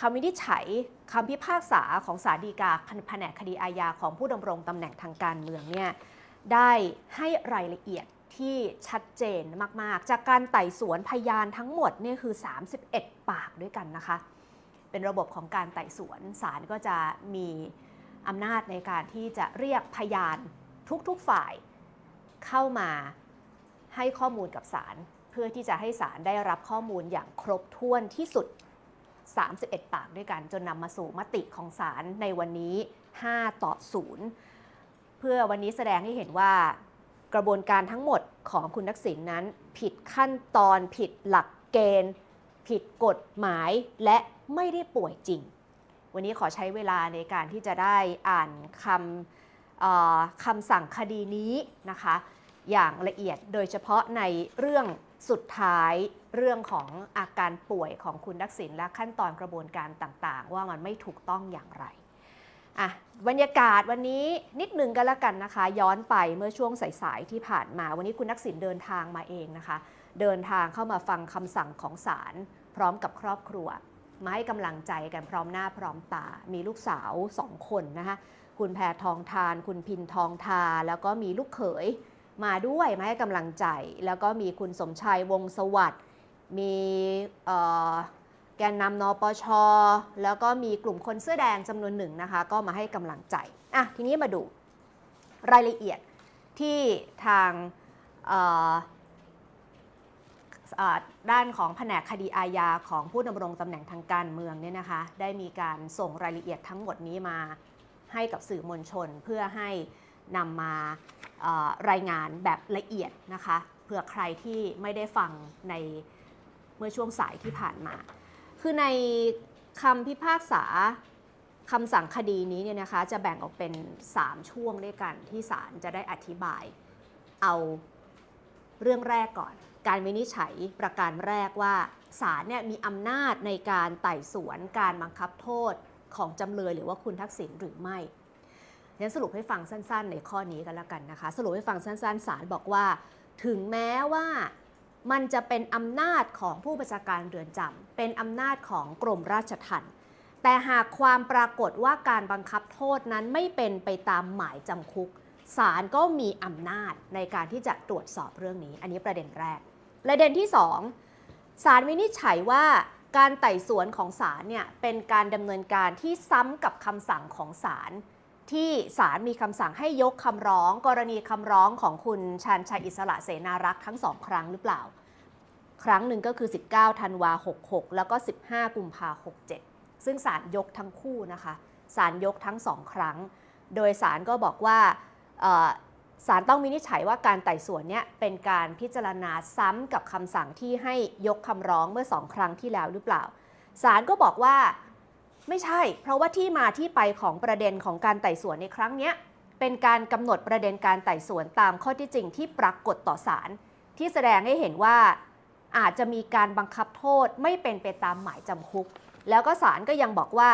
คำวินิจฉัยคำพิพากษาของศาลฎีกาแผนกคดีอาญาของผู้ดำรงตำแหน่งทางการเมืองเนี่ยได้ให้รายละเอียดที่ชัดเจนมาก ๆ จากการไต่สวนพยานทั้งหมดเนี่ยคือ 31 ปากด้วยกันนะคะ เป็นระบบของการไต่สวนศาลก็จะมีอำนาจในการที่จะเรียกพยานทุก ๆ ฝ่ายเข้ามาให้ข้อมูลกับศาลเพื่อที่จะให้ศาลได้รับข้อมูลอย่างครบถ้วนที่สุด 31 ปากด้วยกันจนนำมาสู่มติของศาลในวันนี้ 5 ต่อ 0 เพื่อวันนี้แสดงให้เห็นว่ากระบวนการทั้งหมดของคุณทักษิณนนั้น ผิดขั้นตอนผิดหลักเกณฑ์ ผิดกฎหมายและไม่ได้ป่วยจริง วันนี้ขอใช้เวลาในการที่จะได้อ่านคำคำสั่งคดีนี้นะคะ อย่างละเอียดโดยเฉพาะในเรื่อง สุดท้ายเรื่องของอาการป่วยของคุณทักษิณและขั้นตอนกระบวนการต่างๆ ว่ามันไม่ถูกต้องอย่างไรอะบรรยากาศวันนี้นิดนึงก็แล้วกันนะคะ ย้อนไปเมื่อช่วงสายๆที่ผ่านมา วันนี้คุณทักษิณเดินทางมาเองนะคะ เดินทางเข้ามาฟังคำสั่งของศาลพร้อมกับครอบครัว มาให้กำลังใจกันพร้อมหน้าพร้อมตา มีลูกสาวสองคนนะคะคุณแพทองทาน คุณพินทองทา แล้วก็มีลูกเขย มาด้วยมาให้กำลังใจ แล้วก็มีคุณสมชายวงสวัสด์มีแกนนำนปช แล้วก็มีกลุ่มคนเสื้อแดงจำนวนหนึ่งนะคะ ก็มาให้กำลังใจอะทีนี้มาดูรายละเอียดที่ทางด้านของแผนกคดีอาญาของผู้ดำรงตำแหน่งทางการเมืองเนี่ยนะคะ ได้มีการส่งรายละเอียดทั้งหมดนี้มาให้กับสื่อมวลชนเพื่อให้นำมา รายงานแบบละเอียดนะคะเผื่อใครที่ไม่ได้ฟังในเมื่อช่วงสายที่ผ่านมา คือในคำพิพากษาคำสั่งคดีนี้เนี่ยนะคะจะแบ่งออกเป็น 3 ช่วงด้วยกันที่ศาลจะได้อธิบาย เอาเรื่องแรกก่อน การวินิจฉัยประการแรกว่าศาลเนี่ยมีอำนาจในการไต่สวนการบังคับโทษของจำเลยหรือว่าคุณทักษิณหรือไม่ งั้นสรุปให้ฟังสั้นๆ ในข้อนี้กันแล้วกันนะคะ สรุปให้ฟังสั้นๆศาลบอกว่า ถึงแม้ว่ามันจะเป็นอำนาจของผู้บัญชาการเรือนจำเป็นอำนาจของกรมราชทัณฑ์แต่หากความปรากฏว่าการบังคับโทษนั้นไม่เป็นไปตามหมายจำคุกศาลก็มีอำนาจในการที่จะตรวจสอบเรื่องนี้ อันนี้ประเด็นแรก ประเด็นที่ 2ศาลวินิจฉัยว่าการไต่สวนของศาลเนี่ยเป็นการดำเนินการที่ซ้ำกับคำสั่งของศาล ที่ศาลมีคำสั่งให้ยกคำร้อง กรณีคำร้องของคุณชาญชัยอิสระเสนารักษ์ทั้งสองครั้งหรือเปล่า ครั้งหนึ่งก็คือ 19ธันวา66 แล้วก็ 15 กุมภา67 ซึ่งศาลยกทั้งคู่นะคะศาลยกทั้งสองครั้ง โดยศาลก็บอกว่าศาลต้องวินิจฉัยว่าการไต่สวนเนี่ยเป็นการพิจารณาซ้ำกับคำสั่งที่ให้ยกคำร้องเมื่อสองครั้งที่แล้วหรือเปล่าศาลก็บอกว่า ไม่ใช่ เพราะว่าที่มาที่ไปของประเด็นของการไต่สวนในครั้งนี้เป็นการกำหนดประเด็นการไต่สวนตามข้อที่จริงที่ปรากฏต่อศาลที่แสดงให้เห็นว่าอาจจะมีการบังคับโทษไม่เป็นไปตามหมายจำคุก แล้วก็ศาลก็ยังบอกว่า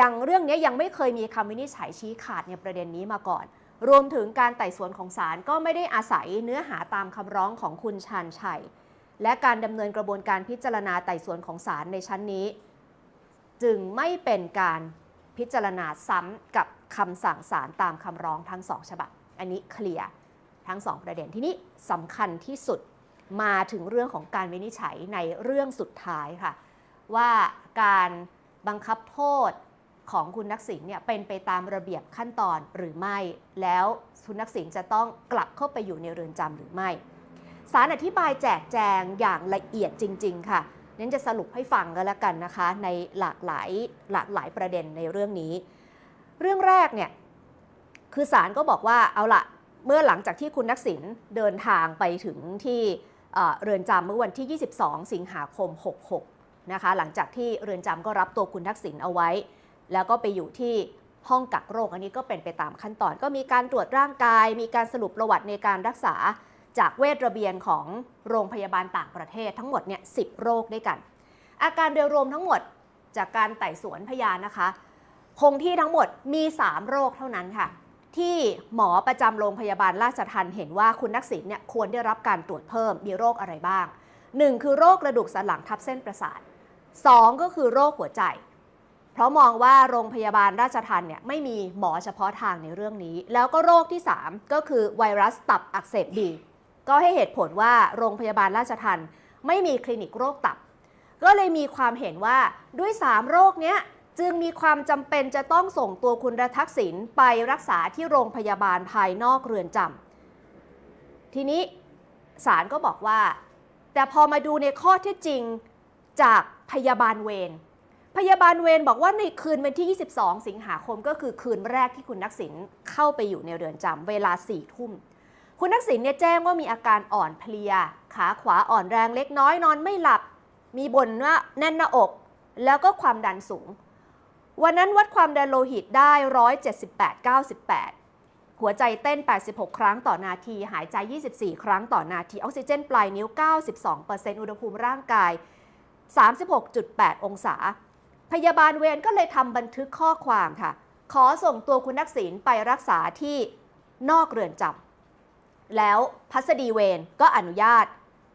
ยังเรื่องนี้ยังไม่เคยมีคำวินิจฉัยชี้ขาดในประเด็นนี้มาก่อน รวมถึงการไต่สวนของศาลก็ไม่ได้อาศัยเนื้อหาตามคำร้องของคุณชาญชัย และการดำเนินกระบวนการพิจารณาไต่สวนของศาลในชั้นนี้ จึงไม่เป็นการพิจารณาซ้ำกับคำสั่งศาลตามคำร้องทั้งสองฉบับ อันนี้เคลียร์ทั้งสองประเด็นที่นี้สำคัญที่สุดมาถึงเรื่องของการวินิจฉัยในเรื่องสุดท้ายค่ะ ว่าการบังคับโทษของคุณนักสิงเนี่ยเป็นไปตามระเบียบขั้นตอนหรือไม่ แล้วคุณนักสิงจะต้องกลับเข้าไปอยู่ในเรือนจำหรือไม่ศาลอธิบายแจกแจงอย่างละเอียดจริง ๆ ค่ะ นั้นจะสรุปให้ฟังกันแล้วกันนะคะ ในหลากหลายหลากหลายประเด็นในเรื่องนี้ เรื่องแรกเนี่ยคือศาลก็บอกว่าเอาละเมื่อหลังจากที่คุณนักสินเดินทางไปถึงที่เอ่อเรือนจำเมื่อวันที่ 22 สิงหาคม 66 นะคะ หลังจากที่เรือนจำก็รับตัวคุณทักษิณเอาไว้ แล้วก็ไปอยู่ที่ห้องกักโรคอันนี้ก็เป็นไปตามขั้นตอน ก็มีการตรวจร่างกาย มีการสรุปประวัติในการรักษา จากเวชระเบียนของโรงพยาบาลต่างประเทศทั้งหมดเนี่ยสิโรคด้วยกัน อาการโดยรวมทั้งหมดจากการไต่สวนพยานนะคะ คงที่ทั้งหมดมี 3 โรคเท่านั้นค่ะ ที่หมอประจำโรงพยาบาลราชทันเห็นว่าคุณนักษิณเนี่ยควรได้รับการตรวจเพิ่มมีโรคอะไรบ้าง 1 คือโรคกระดูกสันหลังทับเส้นประสาท 2 ก็คือโรคหัวใจ เพราะมองว่าโรงพยาบาลราชทันเนี่ยไม่มีหมอเฉพาะทางในเรื่องนี้ แล้วก็โรคที่ 3 ก็คือไวรัสตับอักเสบบี ก็ให้เหตุผลว่าโรงพยาบาลราชทันไม่มีคลินิกโรคตับ ก็เลยมีความเห็นว่าด้วย 3 โรคเนี้ยจึงมีความจำเป็นจะต้องส่งตัวคุณรทักษิณไปรักษาที่โรงพยาบาลภายนอกเรือนจำทีนี้ศาลก็บอกว่า แต่พอมาดูในข้อเท็จจริงจากพยาบาลเวรพยาบาลเวรบอกว่าในคืนวันที่ 22 สิงหาคมก็คือคืนแรกที่คุณทักษิณเข้าไปอยู่ในเรือนจำเวลา4ทุ่ม คุณทักษิณเนี่ยแจ้งว่ามีอาการอ่อนเพลีย ขาขวาอ่อนแรงเล็กน้อยนอนไม่หลับ มีบ่นว่าแน่นหน้าอก แล้วก็ความดันสูง วันนั้นวัดความดันโลหิตได้ 178 98 หัวใจเต้น 86 ครั้งต่อนาที หายใจ 24 ครั้งต่อนาที ออกซิเจนปลายนิ้ว 92%อุณหภูมิร่างกาย 36.8 องศา พยาบาลเวรก็เลยทำบันทึกข้อความค่ะ ขอส่งตัวคุณทักษิณไปรักษาที่นอกเรือนจำ แล้วพัสดีเวรก็อนุญาต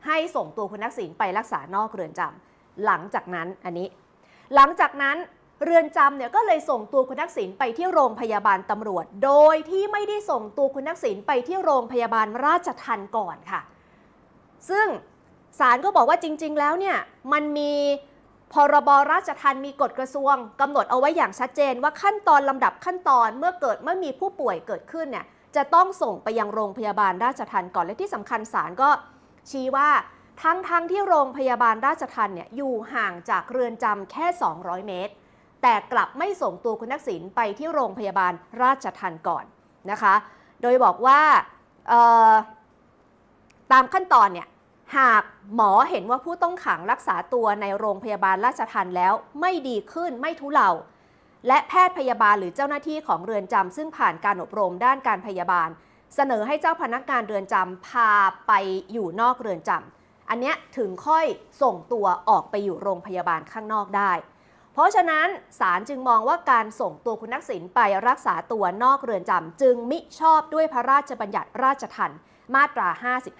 ให้ส่งตัวคุณทักษิณไปรักษานอกเรือนจำหลังจากนั้นอันนี้ หลังจากนั้นเรือนจำเนี่ยก็เลยส่งตัวคุณทักษิณไปที่โรงพยาบาลตำรวจ โดยที่ไม่ได้ส่งตัวคุณทักษิณไปที่โรงพยาบาลราชทันก่อนค่ะ ซึ่งศาลก็บอกว่าจริง ๆ แล้วเนี่ยมันมีพรบราชทันมีกฎกระทรวงกำหนดเอาไว้อย่างชัดเจนว่าขั้นตอนลำดับขั้นตอนเมื่อเกิดเมื่อมีผู้ป่วยเกิดขึ้นเนี่ย จะต้องส่งไปยังโรงพยาบาลราชทันก่อน และที่สำคัญศาลก็ชี้ว่าทั้งทั้งที่โรงพยาบาลราชทันเนี่ยอยู่ห่างจากเรือนจำแค่ 200 เมตร แต่กลับไม่ส่งตัวคุณทักษิณไปที่โรงพยาบาลราชทันก่อนนะคะ โดยบอกว่าตามขั้นตอนเนี่ยหากหมอเห็นว่าผู้ต้องขังรักษาตัวในโรงพยาบาลราชทันแล้วไม่ดีขึ้นไม่ทุเลา และแพทย์พยาบาลหรือเจ้าหน้าที่ของเรือนจำซึ่งผ่านการอบรมด้านการพยาบาล เสนอให้เจ้าพนักงานเรือนจำพาไปอยู่นอกเรือนจำอันเนี้ยถึงค่อยส่งตัวออกไปอยู่โรงพยาบาลข้างนอกได้ เพราะฉะนั้นศาลจึงมองว่าการส่งตัวคุณทักษิณไปรักษาตัวนอกเรือนจำจึงมิชอบด้วยพระราชบัญญัติราชทัณฑ์มาตรา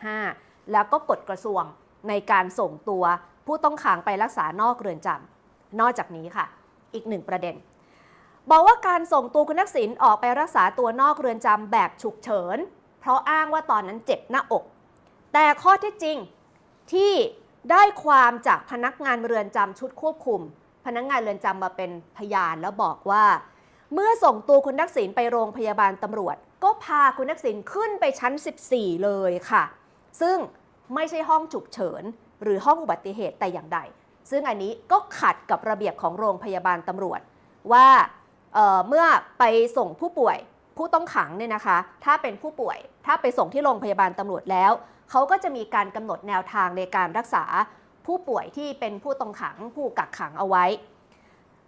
55 แล้วก็กฎกระทรวงในการส่งตัวผู้ต้องขังไปรักษานอกเรือนจำนอกจากนี้ค่ะ อีกหนึ่งประเด็น บอกว่าการส่งตัวคุณทักษิณออกไปรักษาตัวนอกเรือนจำแบบฉุกเฉิน เพราะอ้างว่าตอนนั้นเจ็บหน้าอก แต่ข้อเท็จจริงที่ได้ความจากพนักงานเรือนจำชุดควบคุม พนักงานเรือนจำมาเป็นพยานแล้วบอกว่า เมื่อส่งตัวคุณทักษิณไปโรงพยาบาลตำรวจ ก็พาคุณทักษิณขึ้นไปชั้น 14 เลยค่ะ ซึ่งไม่ใช่ห้องฉุกเฉิน หรือห้องอุบัติเหตุแต่อย่างใด ซึ่งอันนี้ก็ขัดกับระเบียบของโรงพยาบาลตำรวจว่า เมื่อไปส่งผู้ป่วยผู้ต้องขังเนี่ยนะคะ ถ้าเป็นผู้ป่วย ถ้าไปส่งที่โรงพยาบาลตำรวจแล้ว เขาก็จะมีการกำหนดแนวทางในการรักษาผู้ป่วยที่เป็นผู้ต้องขังผู้กักขังเอาไว้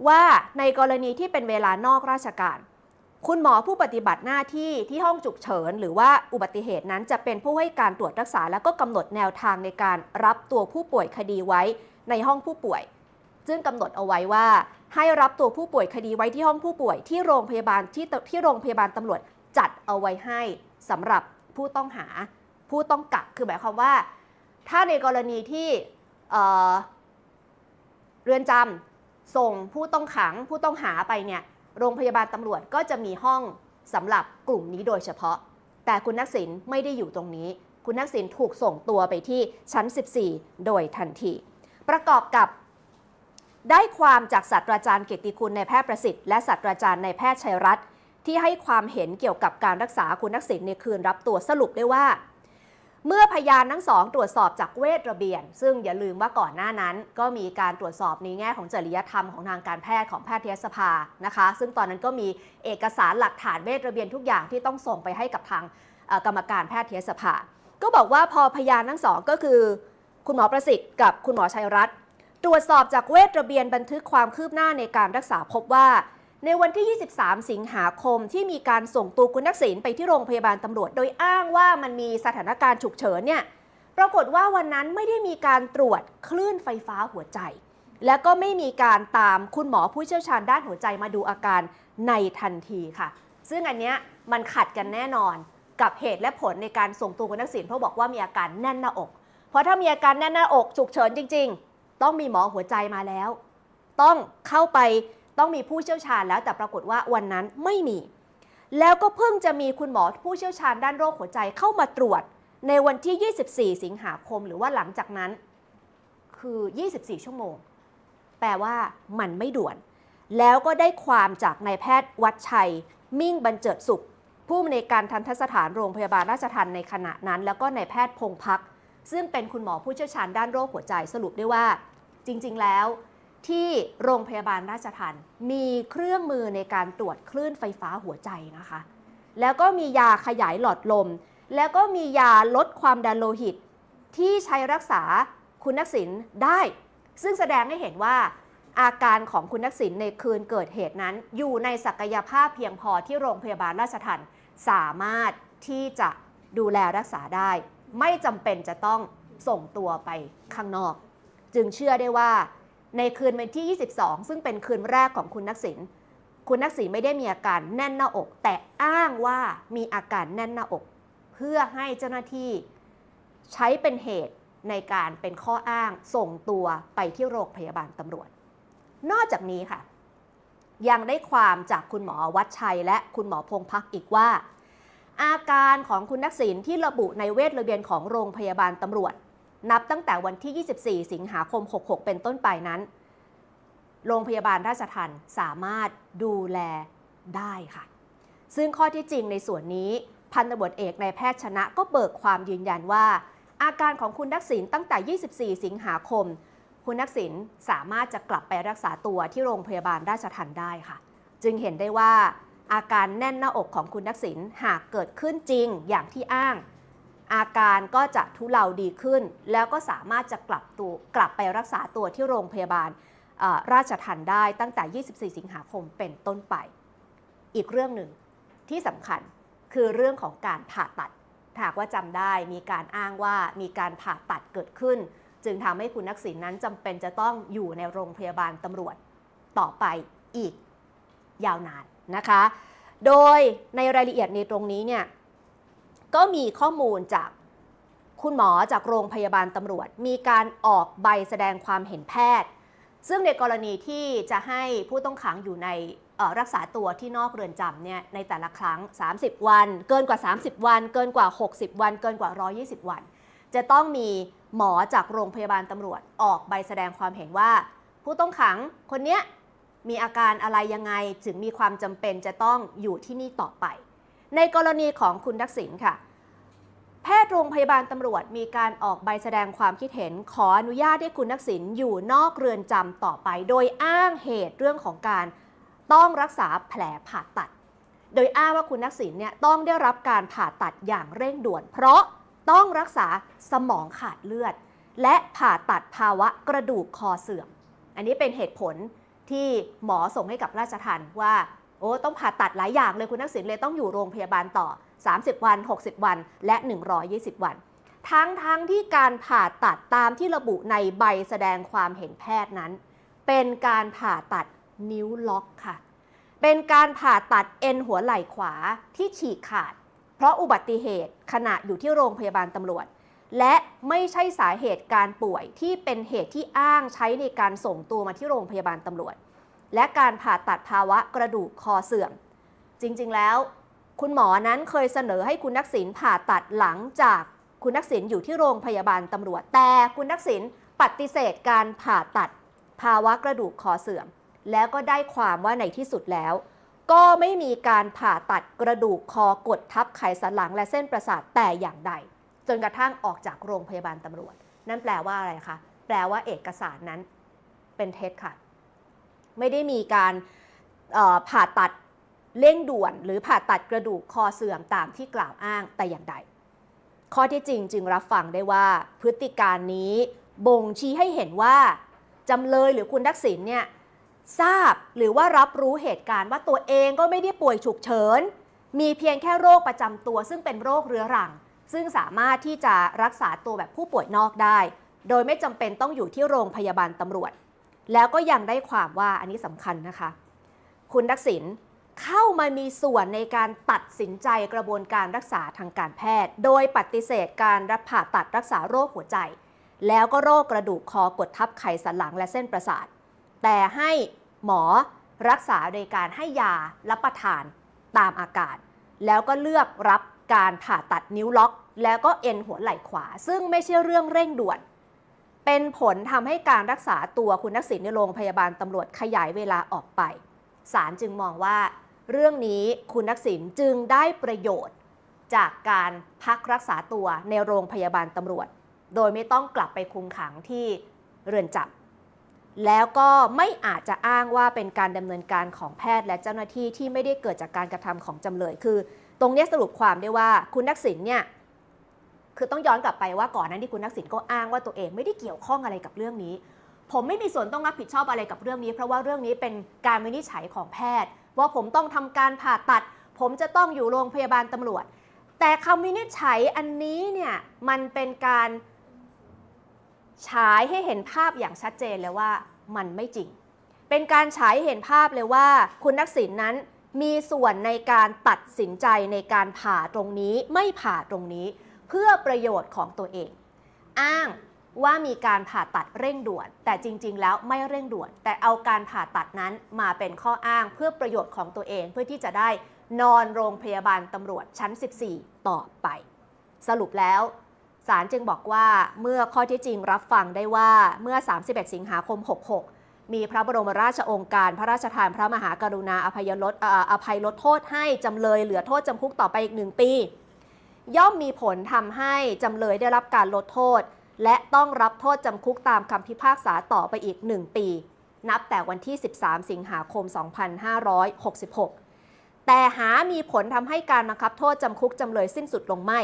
ว่าในกรณีที่เป็นเวลานอกราชการ คุณหมอผู้ปฏิบัติหน้าที่ที่ห้องฉุกเฉิน หรือว่าอุบัติเหตุนั้นจะเป็นผู้ให้การตรวจรักษา แล้วก็กำหนดแนวทางในการรับตัวผู้ป่วยคดีไว้ในห้องผู้ป่วย ซึ่งกำหนดเอาไว้ว่า ให้รับตัวผู้ป่วยคดีไว้ที่ห้องผู้ป่วยที่โรงพยาบาลที่ที่โรงพยาบาลตำรวจจัดเอาไว้ให้สำหรับผู้ต้องหาผู้ต้องกักคือหมายความว่า ถ้าในกรณีที่เเรือนจำส่งผู้ต้องขังผู้ต้องหาไปเนี่ยโรงพยาบาลตำรวจก็จะมีห้องสำหรับกลุ่มนี้โดยเฉพาะ แต่คุณนักษิณไม่ได้อยู่ตรงนี้ คุณนักษิณถูกส่งตัวไปที่ชั้น 14 โดยทันที ประกอบกับ ได้ความจากศาสตราจารย์เกียรติคุณในแพทย์ประสิทธิ์และศาสตราจารย์ในแพทย์ชัยรัตน์ที่ให้ความเห็นเกี่ยวกับการรักษาคุณทักษิณในคืนรับตัวสรุปได้ว่า เมื่อพยานทั้งสองตรวจสอบจากเวทระเบียน ซึ่งอย่าลืมว่าก่อนหน้านั้น ก็มีการตรวจสอบในแง่ของจริยธรรมของทางการแพทย์ของแพทยสภานะคะ ซึ่งตอนนั้นก็มีเอกสารหลักฐานเวทระเบียนทุกอย่างที่ต้องส่งไปให้กับทางกรรมการแพทยสภา ก็บอกว่าพอพยานทั้งสองก็คือ คุณหมอประสิทธิ์กับคุณหมอชัยรัตน์ ตรวจสอบจากเวทระเบียนบันทึกความคืบหน้าในการรักษาพบว่า ในวันที่ 23 สิงหาคมที่มีการส่งตัวคุณทักษิณไปที่โรงพยาบาลตำรวจ โดยอ้างว่ามันมีสถานการณ์ฉุกเฉินเนี่ยปรากฏว่าวันนั้นไม่ได้มีการตรวจคลื่นไฟฟ้าหัวใจ และก็ไม่มีการตามคุณหมอผู้เชี่ยวชาญด้านหัวใจมาดูอาการในทันทีค่ะ ซึ่งอันเนี้ยมันขัดกันแน่นอนกับเหตุและผลในการส่งตัวคุณทักษิณเพราะบอกว่ามีอาการแน่นหน้าอก เพราะถ้ามีอาการแน่นหน้าอกฉุกเฉินจริง ๆ ต้องมีหมอหัวใจมาแล้ว ต้องเข้าไปต้องมีผู้เชี่ยวชาญแล้วแต่ปรากฏว่าวันนั้นไม่มี แล้วก็เพิ่งจะมีคุณหมอผู้เชี่ยวชาญด้านโรคหัวใจเข้ามาตรวจ ในวันที่ 24 สิงหาคมหรือว่าหลังจากนั้น คือ 24 ชั่วโมง แปลว่ามันไม่ด่วน แล้วก็ได้ความจากนายแพทย์วัดชัย มิ่งบรรเจิดสุข ผู้อำนวยการทันตสถานโรงพยาบาลราชทันในขณะนั้น แล้วก็นายแพทย์พงพัก ซึ่งเป็นคุณหมอผู้เชี่ยวชาญด้านโรคหัวใจสรุปได้ว่า จริงๆแล้ว ที่โรงพยาบาลราชทันมีเครื่องมือในการตรวจคลื่นไฟฟ้าหัวใจนะคะ แล้วก็มียาขยายหลอดลม แล้วก็มียาลดความดันโลหิต ที่ใช้รักษาคุณนักษิณได้ ซึ่งแสดงให้เห็นว่าอาการของคุณนักษิณในคืนเกิดเหตุนั้น อยู่ในศักยภาพเพียงพอที่โรงพยาบาลราชทันสามารถที่จะดูแลรักษาได้ ไม่จำเป็นจะต้องส่งตัวไปข้างนอก จึงเชื่อได้ว่าในคืนวันที่ 22 ซึ่งเป็นคืนแรกของคุณนักษิณคุณนักษิณไม่ได้มีอาการแน่นหน้าอก แต่อ้างว่ามีอาการแน่นหน้าอก เพื่อให้เจ้าหน้าที่ใช้เป็นเหตุในการเป็นข้ออ้างส่งตัวไปที่โรงพยาบาลตำรวจ นอกจากนี้ค่ะ ยังได้ความจากคุณหมอวัดชัย และคุณหมอพงพักอีกว่า อาการของคุณนักษิณที่ระบุในเวทระเบียนของโรงพยาบาลตำรวจ นับตั้งแต่วันที่ 24 สิงหาคม 66 เป็นต้นไปนั้น โรงพยาบาลราชทันสามารถดูแลได้ค่ะ ซึ่งข้อที่จริงในส่วนนี้พันตำรวจเอกนายแพทย์ชนะก็เบิกความยืนยันว่า อาการของคุณนักษิณตั้งแต่ 24 สิงหาคม คุณนักษิณสามารถจะกลับไปรักษาตัวที่โรงพยาบาลราชทันได้ค่ะ จึงเห็นได้ว่าอาการแน่นหน้าอกของคุณนักษิณหากเกิดขึ้นจริงอย่างที่อ้าง อาการก็จะทุเลาดีขึ้น แล้วก็สามารถจะกลับตัวกลับไปรักษาตัวที่โรงพยาบาลราชทันได้ตั้งแต่ 24 สิงหาคมเป็นต้นไป อีกเรื่องหนึ่งที่สำคัญคือเรื่องของการผ่าตัดหากว่าจำได้มีการอ้างว่ามีการผ่าตัดเกิดขึ้น จึงทำให้คุณนักษิณนั้นจำเป็นจะต้องอยู่ในโรงพยาบาลตำรวจต่อไปอีกยาวนานนะคะ โดยในรายละเอียดในตรงนี้เนี่ย ก็มีข้อมูลจากคุณหมอจากโรงพยาบาลตำรวจ มีการออกใบแสดงความเห็นแพทย์ ซึ่งในกรณีที่จะให้ผู้ต้องขังอยู่ในรักษาตัวที่นอกเรือนจำเนี่ยในแต่ละครั้ง 30 วัน เกินกว่า 30 วัน เกินกว่า 60 วัน เกินกว่า 120 วัน จะต้องมีหมอจากโรงพยาบาลตำรวจออกใบแสดงความเห็นว่า ผู้ต้องขังคนเนี้ยมีอาการอะไรยังไงถึงมีความจำเป็นจะต้องอยู่ที่นี่ต่อไป ในกรณีของคุณทักษิณค่ะ แพทย์โรงพยาบาลตำรวจมีการออกใบแสดงความคิดเห็น ขออนุญาตให้คุณทักษิณอยู่นอกเรือนจำต่อไป โดยอ้างเหตุเรื่องของการต้องรักษาแผลผ่าตัด โดยอ้างว่าคุณทักษิณเนี่ยต้องได้รับการผ่าตัดอย่างเร่งด่วน เพราะต้องรักษาสมองขาดเลือด และผ่าตัดภาวะกระดูกคอเสื่อม อันนี้เป็นเหตุผลที่หมอส่งให้กับราชทันว่า โอ้ต้องผ่าตัดหลายอย่างเลยคุณทักษิณเลยต้องอยู่โรงพยาบาลต่อ 30 วัน 60 วัน และ 120 วัน ทั้งทั้งที่การผ่าตัดตามที่ระบุในใบแสดงความเห็นแพทย์นั้น เป็นการผ่าตัดนิ้วล็อกค่ะ เป็นการผ่าตัดเอ็นหัวไหล่ขวาที่ฉีกขาด เพราะอุบัติเหตุขณะอยู่ที่โรงพยาบาลตำรวจ และไม่ใช่สาเหตุการป่วยที่เป็นเหตุที่อ้างใช้ในการส่งตัวมาที่โรงพยาบาลตำรวจ และการผ่าตัดภาวะกระดูกคอเสื่อม จริงๆแล้ว คุณหมอนั้นเคยเสนอให้คุณนักษิณผ่าตัดหลังจากคุณนักษิณอยู่ที่โรงพยาบาลตำรวจ แต่คุณนักษิณปฏิเสธการผ่าตัดภาวะกระดูกคอเสื่อม แล้วก็ได้ความว่าในที่สุดแล้ว ก็ไม่มีการผ่าตัดกระดูกคอกดทับไขสันหลังและเส้นประสาทแต่อย่างใด จนกระทั่งออกจากโรงพยาบาลตำรวจ นั่นแปลว่าอะไรคะ แปลว่าเอกสารนั้นเป็นเท็จค่ะ ไม่ได้มีการผ่าตัดเร่งด่วน หรือผ่าตัดกระดูกคอเสื่อมตามที่กล่าวอ้างแต่อย่างใด ข้อที่จริงจึงรับฟังได้ว่าพฤติการนี้บ่งชี้ให้เห็นว่าจำเลยหรือคุณทักษิณเนี่ยทราบหรือว่ารับรู้เหตุการณ์ว่าตัวเองก็ไม่ได้ป่วยฉุกเฉิน มีเพียงแค่โรคประจำตัว ซึ่งเป็นโรคเรื้อรัง ซึ่งสามารถที่จะรักษาตัวแบบผู้ป่วยนอกได้ โดยไม่จำเป็นต้องอยู่ที่โรงพยาบาลตำรวจ แล้วก็ยังได้ความว่าอันนี้สำคัญนะคะ คุณทักษิณเข้ามามีส่วนในการตัดสินใจกระบวนการรักษาทางการแพทย์ โดยปฏิเสธการรับผ่าตัดรักษาโรคหัวใจ แล้วก็โรคกระดูกคอกดทับไขสันหลังและเส้นประสาท แต่ให้หมอรักษาโดยการให้ยารับประทานตามอาการ แล้วก็เลือกรับการผ่าตัดนิ้วล็อก แล้วก็เอ็นหัวไหล่ขวา ซึ่งไม่ใช่เรื่องเร่งด่วน เป็นผลทำให้การรักษาตัวคุณทักษิณในโรงพยาบาลตำรวจขยายเวลาออกไป ศาลจึงมองว่า เรื่องนี้คุณทักษิณจึงได้ประโยชน์ จากการพักรักษาตัวในโรงพยาบาลตำรวจ โดยไม่ต้องกลับไปคุมขังที่เรือนจำแล้วก็ไม่อาจจะอ้างว่าเป็นการดำเนินการของแพทย์และเจ้าหน้าที่ที่ไม่ได้เกิดจากการกระทำของจำเลยคือ ตรงนี้สรุปความได้ว่าคุณทักษิณเนี่ย คือต้องย้อนกลับไปว่าก่อนหนั้นที่คุณทักษิณก็อ้างว่าตัวเองไม่ได้เกี่ยวข้องอะไรกับเรื่องนี้ ผมไม่มีส่วนต้องรับผิดชอบอะไรกับเรื่องนี้ เพราะว่าเรื่องนี้เป็นการวินิจฉัยของแพทย์ ว่าผมต้องทำการผ่าตัด ผมจะต้องอยู่โรงพยาบาลตำรวจ แต่คำวินิจฉัยอันนี้เนี่ยมันเป็นการฉายให้เห็นภาพอย่างชัดเจนเลยว่ามันไม่จริง เป็นการฉายหเห็นภาพเลยว่า คุณทักษิณนั้นมีส่วนในการตัดสินใจในการผ่าตรงนี้ไม่ผ่าตรงนี้ เพื่อประโยชน์ของตัวเอง อ้างว่ามีการผ่าตัดเร่งด่วน แต่จริง ๆ แล้วไม่เร่งด่วน แต่เอาการผ่าตัดนั้นมาเป็นข้ออ้างเพื่อประโยชน์ของตัวเอง เพื่อที่จะได้นอนโรงพยาบาลตำรวจชั้น 14 ต่อไป สรุปแล้วศาลจึงบอกว่าเมื่อข้อที่จริงรับฟังได้ว่าเมื่อ 31 สิงหาคม 66 มีพระบรมราชองค์การ พระราชทานพระมหากรุณาอภัยลดออภัยลดโทษให้จำเลยเหลือโทษจำคุกต่อไปอีกหนึ่งปี ย่อมมีผลทำให้จำเลยได้รับการลดโทษ และต้องรับโทษจำคุกตามคำพิพากษาต่อไปอีก 1 ปี นับแต่วันที่ 13 สิงหาคม 2566 แต่หามีผลทำให้การบังคับโทษจำคุกจำเลยสิ้นสุดลงไม่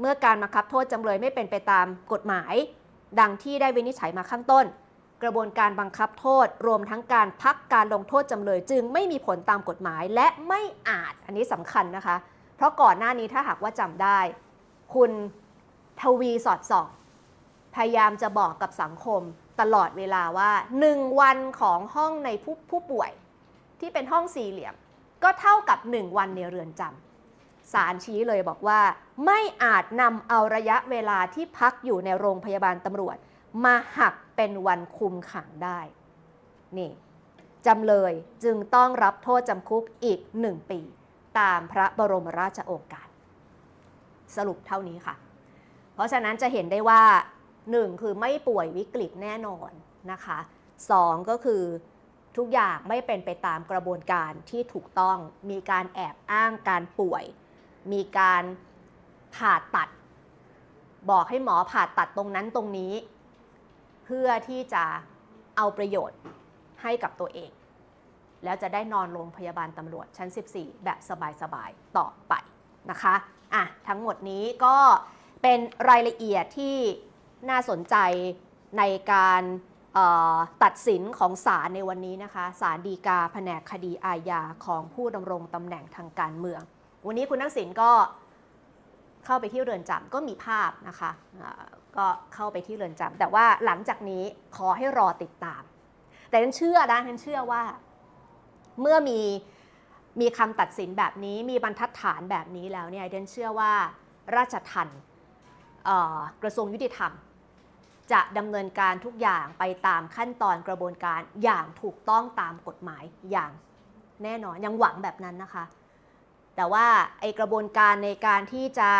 เมื่อการบังคับโทษจำเลยไม่เป็นไปตามกฎหมาย ดังที่ได้วินิจฉัยมาข้างต้น กระบวนการบังคับโทษรวมทั้งการพักการลงโทษจำเลยจึงไม่มีผลตามกฎหมายและไม่อาจอันนี้สำคัญนะคะ เพราะก่อนหน้านี้ถ้าหากว่าจำได้ คุณทวีสอดส่อง พยายามจะบอกกับสังคมตลอดเวลาว่า1วันของห้องในผู้ผู้ป่วย ที่เป็นห้องสี่เหลี่ยม ก็เท่ากับ1วันในเรือนจำศาลชี้เลยบอกว่า ไม่อาจนำเอาระยะเวลาที่พักอยู่ในโรงพยาบาลตำรวจ มาหักเป็นวันคุมขังได้ นี่จำเลยจึงต้องรับโทษจำคุกอีก1ปี ตามพระบรมราชโองการ สรุปเท่านี้ค่ะ เพราะฉะนั้นจะเห็นได้ว่า 1 คือไม่ป่วยวิกฤตแน่นอนนะคะ 2 ก็คือทุกอย่างไม่เป็นไปตามกระบวนการที่ถูกต้อง มีการแอบอ้างการป่วย มีการผ่าตัด บอกให้หมอผ่าตัดตรงนั้นตรงนี้ เพื่อที่จะเอาประโยชน์ให้กับตัวเอง แล้วจะได้นอนโรงพยาบาลตำรวจชั้น 14 แบบสบายๆต่อไปนะคะอะทั้งหมดนี้ก็เป็นรายละเอียดที่น่าสนใจในการตัดสินของศาลในวันนี้นะคะศาลฎีกาแผนกคดีอาญาของผู้ดำรงตำแหน่งทางการเมือง วันนี้คุณทักษิณก็เข้าไปที่เรือนจำก็มีภาพนะคะก็เข้าไปที่เรือนจำแต่ว่าหลังจากนี้ขอให้รอติดตาม แต่ฉันเชื่อนะฉันเชื่อว่า เมื่อมีมีคำตัดสินแบบนี้มีบรรทัดฐานแบบนี้แล้วเนี่ยเดนเชื่อว่าราชทันกระทรวงยุติธรรม จะดำเนินการทุกอย่างไปตามขั้นตอนกระบวนการอย่างถูกต้องตามกฎหมายอย่างแน่นอนยังหวังแบบนั้นนะคะ แต่ว่าไอกระบวนการในการที่จะ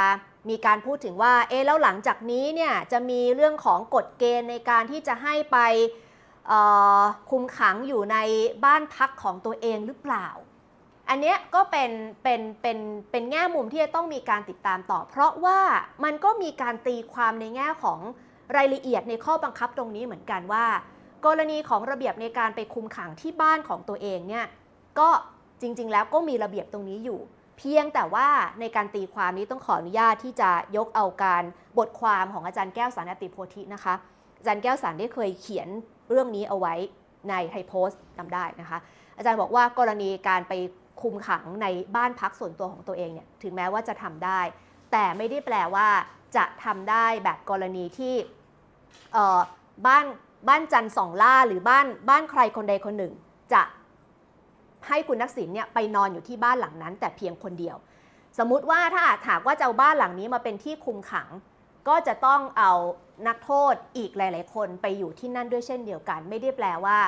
มีการพูดถึงว่าเอ๊แล้วหลังจากนี้เนี่ยจะมีเรื่องของกฎเกณฑ์ในการที่จะให้ไป คุมขังอยู่ในบ้านพักของตัวเองหรือเปล่า อันเนี้ยก็เป็นเป็นเป็นเป็นแง่มุมที่จะต้องมีการติดตามต่อ เพราะว่ามันก็มีการตีความในแง่ของรายละเอียดในข้อบังคับตรงนี้เหมือนกันว่า กรณีของระเบียบในการไปคุมขังที่บ้านของตัวเองเนี่ยก็จริง ๆ แล้วก็มีระเบียบตรงนี้อยู่ เพียงแต่ว่าในการตีความนี้ต้องขออนุญาตที่จะยกเอาการบทความของอาจารย์แก้วสารนติโพธินะคะอาจารย์แก้วสารได้เคยเขียน เรื่องนี้เอาไว้ในไทยโพสต์จำได้นะคะ อาจารย์บอกว่ากรณีการไปคุมขังในบ้านพักส่วนตัวของตัวเองเนี่ยถึงแม้ว่าจะทำได้ แต่ไม่ได้แปลว่าจะทำได้แบบกรณีที่บ้านบ้านจันทร์สองล่าหรือบ้านบ้านใครคนใดคนหนึ่ง จะให้คุณนักสินเนี่ยไปนอนอยู่ที่บ้านหลังนั้น แต่เพียงคนเดียว สมมุติว่าถ้าอาจถากว่าจะเอาบ้านหลังนี้มาเป็นที่คุมขัง ก็จะต้องเอานักโทษอีกหลาย ๆ คนไปอยู่ที่นั่นด้วยเช่นเดียวกัน ไม่ได้แปลว่า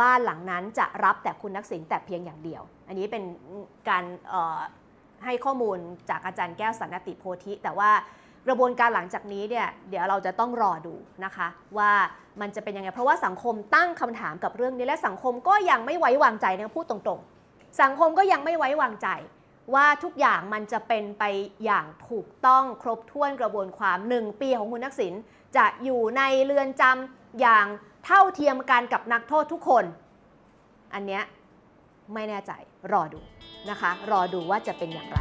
บ้านหลังนั้นจะรับแต่คุณทักษิณแต่เพียงอย่างเดียว อันนี้เป็นการให้ข้อมูลจากอาจารย์แก้วสันติโพธิ แต่ว่ากระบวนการหลังจากนี้เนี่ยเดี๋ยวเราจะต้องรอดูนะคะ ว่ามันจะเป็นยังไง เพราะว่าสังคมตั้งคำถามกับเรื่องนี้และสังคมก็ยังไม่ไว้วางใจนะพูดตรงๆ สังคมก็ยังไม่ไว้วางใจ ว่าทุกอย่างมันจะเป็นไปอย่างถูกต้องครบถ้วนกระบวนความ 1 ปีของคุณทักษิณจะอยู่ในเรือนจำอย่างเท่าเทียมกันกับนักโทษทุกคน อันเนี้ยไม่แน่ใจรอดูนะคะ รอดูว่าจะเป็นอย่างไร